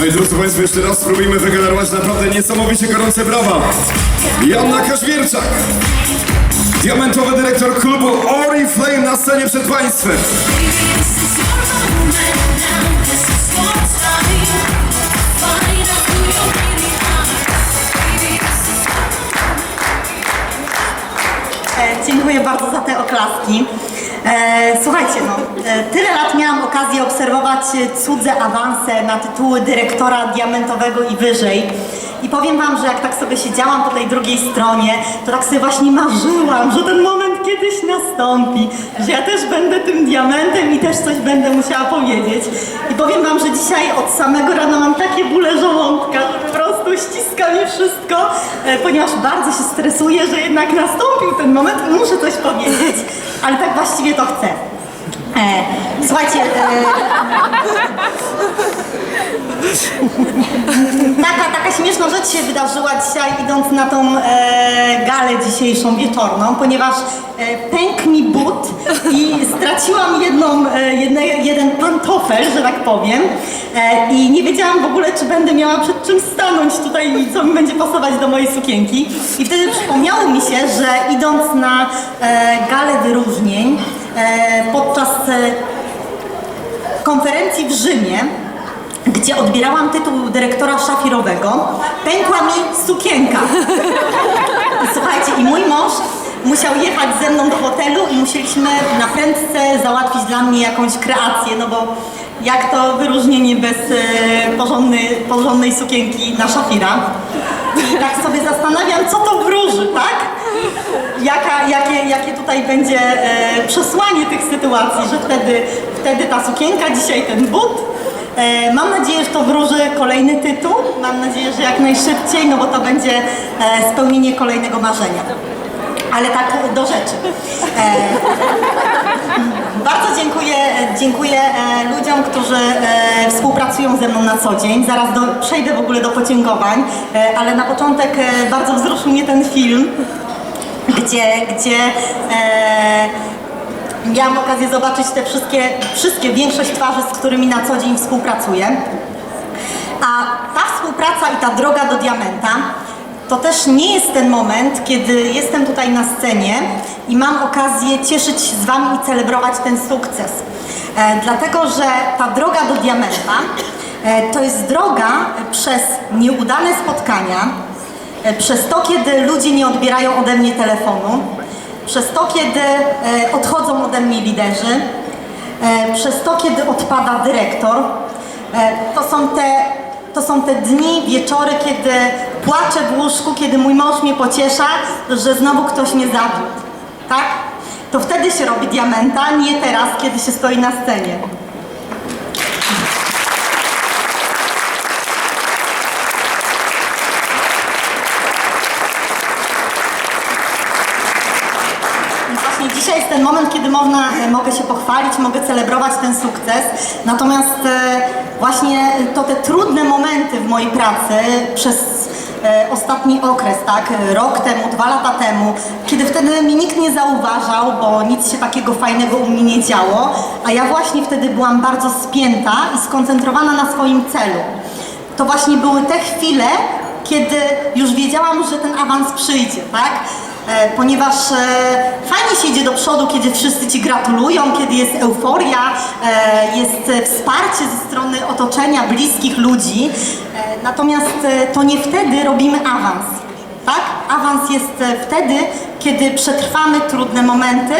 No i drodzy Państwo, jeszcze raz spróbujmy wygenerować naprawdę niesamowicie gorące brawa. Joanna Kaźmierczak, diamentowy dyrektor klubu Oriflame na scenie przed Państwem. E, Dziękuję bardzo za te oklaski. E, Słuchajcie, no, e, tyle lat miałam okazję obserwować e, cudze awanse na tytuły dyrektora diamentowego i wyżej. I powiem Wam, że jak tak sobie siedziałam po tej drugiej stronie, to tak sobie właśnie marzyłam, że ten kiedyś nastąpi, że ja też będę tym diamentem i też coś będę musiała powiedzieć. I powiem Wam, że dzisiaj od samego rana mam takie bóle żołądka, że po prostu ściska mi wszystko, e, ponieważ bardzo się stresuję, że jednak nastąpił ten moment muszę coś powiedzieć, ale tak właściwie to chcę. E, słuchajcie, e, taka, taka śmieszna rzecz się wydarzyła dzisiaj, idąc na tą e, galę dzisiejszą wieczorną, ponieważ e, pękł mi but i straciłam jedną, e, jedne, jeden pantofel, że tak powiem, e, i nie wiedziałam w ogóle, czy będę miała przed czym stanąć tutaj i co mi będzie pasować do mojej sukienki. I wtedy przypomniało mi się, że idąc na e, galę wyróżnień e, podczas e, konferencji w Rzymie, gdzie odbierałam tytuł dyrektora szafirowego, pękła mi sukienka. Słuchajcie, i mój mąż musiał jechać ze mną do hotelu i musieliśmy na prędce załatwić dla mnie jakąś kreację, no bo jak to wyróżnienie bez e, porządnej, porządnej sukienki na szafira. I tak sobie zastanawiam, co to wróży, tak? Jaka, jakie, jakie tutaj będzie e, przesłanie tych sytuacji, że wtedy, wtedy ta sukienka, dzisiaj ten but. E, mam nadzieję, że to wróży kolejny tytuł. Mam nadzieję, że jak najszybciej, no bo to będzie e, spełnienie kolejnego marzenia. Ale tak do rzeczy. E, bardzo dziękuję, dziękuję ludziom, którzy współpracują ze mną na co dzień. Zaraz do, przejdę w ogóle do podziękowań, ale na początek bardzo wzruszył mnie ten film, gdzie, gdzie miałam okazję zobaczyć te wszystkie, wszystkie, większość twarzy, z którymi na co dzień współpracuję. A ta współpraca i ta droga do diamenta to też nie jest ten moment, kiedy jestem tutaj na scenie i mam okazję cieszyć się z Wami i celebrować ten sukces. E, dlatego, że ta droga do diamenta e, to jest droga przez nieudane spotkania, e, przez to, kiedy ludzie nie odbierają ode mnie telefonu, przez to, kiedy e, odchodzą ode mnie liderzy, e, przez to, kiedy odpada dyrektor. E, To są te, to są te dni, wieczory, kiedy płaczę w łóżku, kiedy mój mąż mnie pociesza, że znowu ktoś mnie zawiódł. Tak? To wtedy się robi diamenta, nie teraz, kiedy się stoi na scenie. I Właśnie dzisiaj jest ten moment, kiedy można, e, mogę się pochwalić, mogę celebrować ten sukces. Natomiast e, właśnie to te trudne momenty w mojej pracy przez e, ostatni okres, tak, rok temu, dwa lata temu, kiedy wtedy mi nikt nie zauważał, bo nic się takiego fajnego u mnie nie działo, a ja właśnie wtedy byłam bardzo spięta i skoncentrowana na swoim celu. To właśnie były te chwile, kiedy już wiedziałam, że ten awans przyjdzie, tak? E, ponieważ e, fajnie się idzie do przodu, kiedy wszyscy Ci gratulują, kiedy jest euforia, e, jest wsparcie ze strony otoczenia, bliskich ludzi. Natomiast to nie wtedy robimy awans, tak? Awans jest wtedy, kiedy przetrwamy trudne momenty,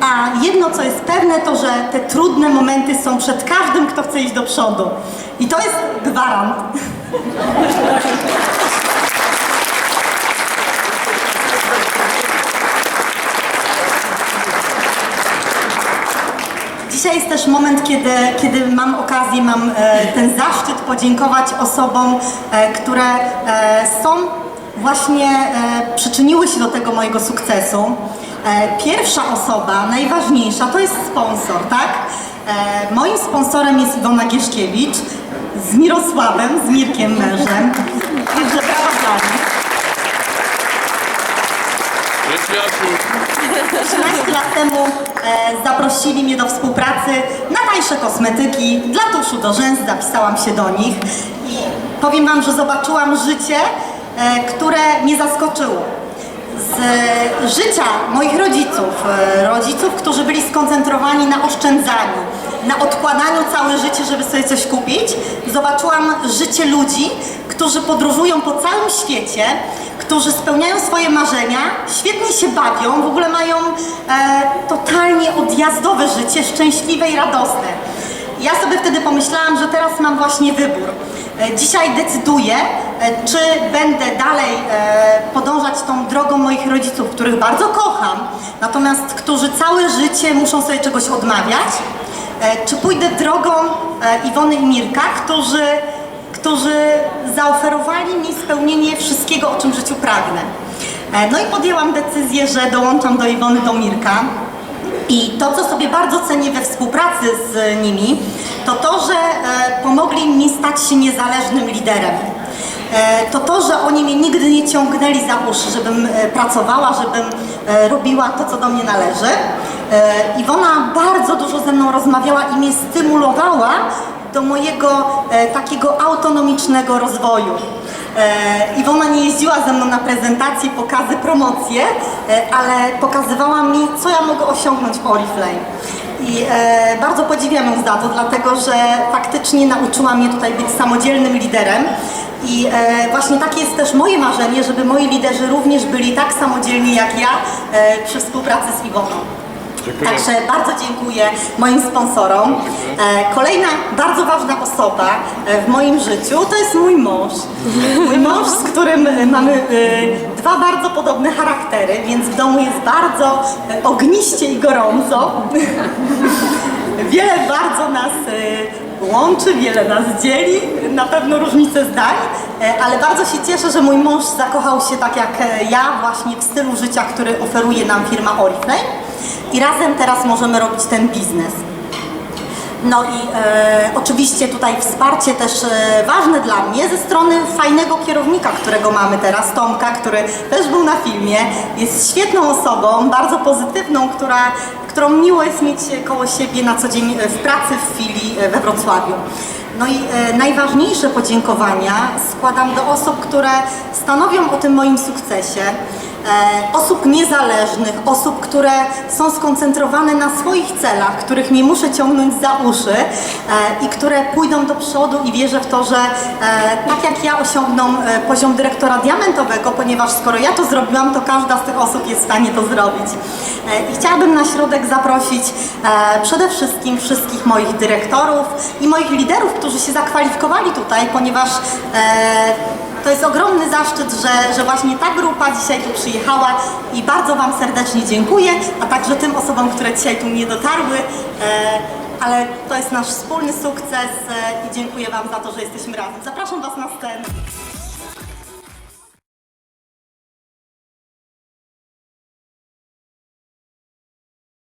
a jedno, co jest pewne, to że te trudne momenty są przed każdym, kto chce iść do przodu. I to jest gwarant. Dzisiaj jest też moment, kiedy, kiedy mam okazję, mam e, ten zaszczyt podziękować osobom, e, które e, są właśnie, przyczyniły się do tego mojego sukcesu. Pierwsza osoba, najważniejsza, to jest sponsor, tak? Moim sponsorem jest Iwona Gieszkiewicz z Mirosławem, z Mirkiem mężem. Także brawa dla nich. 13 lat temu zaprosili mnie do współpracy na Najtańsze kosmetyki. Dla tuszu do rzęs, zapisałam się do nich. I powiem Wam, że zobaczyłam życie, e, które mnie zaskoczyło. Z e, życia moich rodziców, e, rodziców, którzy byli skoncentrowani na oszczędzaniu, na odkładaniu całe życie, żeby sobie coś kupić, zobaczyłam życie ludzi, którzy podróżują po całym świecie, którzy spełniają swoje marzenia, świetnie się bawią, w ogóle mają e, totalnie odjazdowe życie, szczęśliwe i radosne. Ja sobie wtedy pomyślałam, że teraz mam właśnie wybór. E, Dzisiaj decyduję, e, czy będę dalej e, podążać tą drogą moich rodziców, których bardzo kocham, natomiast którzy całe życie muszą sobie czegoś odmawiać, czy pójdę drogą Iwony i Mirka, którzy, którzy zaoferowali mi spełnienie wszystkiego, o czym w życiu pragnę. E, No i podjęłam decyzję, że dołączam do Iwony, do Mirka. I to, co sobie bardzo cenię we współpracy z nimi, to to, że e, pomogli mi stać się niezależnym liderem. E, to to, że oni mnie nigdy nie ciągnęli za uszy, żebym pracowała, żebym robiła to, co do mnie należy. Iwona bardzo dużo ze mną rozmawiała i mnie stymulowała do mojego e, takiego autonomicznego rozwoju. E, Iwona nie jeździła ze mną na prezentacje, pokazy, promocje, e, ale pokazywała mi, co ja mogę osiągnąć w Oriflame. I e, bardzo podziwiam ją za to, dlatego że faktycznie nauczyła mnie tutaj być samodzielnym liderem. I e, właśnie takie jest też moje marzenie, żeby moi liderzy również byli tak samodzielni jak ja e, przy współpracy z Iwoną. Także bardzo dziękuję moim sponsorom. E, Kolejna bardzo ważna osoba e, w moim życiu to jest mój mąż. Mój mąż, z którym e, mamy dwa bardzo podobne charaktery, więc w domu jest bardzo ogniście i gorąco. Wiele bardzo nas łączy, wiele nas dzieli, na pewno różnice zdań, e, ale bardzo się cieszę, że mój mąż zakochał się tak jak e, ja właśnie w stylu życia, który oferuje nam firma Oriflame i razem teraz możemy robić ten biznes. No i e, oczywiście tutaj wsparcie też e, ważne dla mnie ze strony fajnego kierownika, którego mamy teraz, Tomka, który też był na filmie. Jest świetną osobą, bardzo pozytywną, która, którą miło jest mieć koło siebie na co dzień w pracy w filii e, we Wrocławiu. No i e, najważniejsze podziękowania składam do osób, które stanowią o tym moim sukcesie e, osób niezależnych, osób, które są skoncentrowane na swoich celach, których nie muszę ciągnąć za uszy e, i które pójdą do przodu i wierzę w to, że e, tak jak ja osiągną e, poziom dyrektora diamentowego, ponieważ skoro ja to zrobiłam, to każda z tych osób jest w stanie to zrobić. E, I chciałabym na środek zaprosić e, przede wszystkim wszystkich moich dyrektorów i moich liderów, którzy się zakwalifikowali tutaj, ponieważ e, to jest ogromny zaszczyt, że, że właśnie ta grupa dzisiaj tu przyjechała i bardzo Wam serdecznie dziękuję, a także tym osobom, które dzisiaj tu nie dotarły. E, ale to jest nasz wspólny sukces e, i dziękuję Wam za to, że jesteśmy razem. Zapraszam Was na scenę.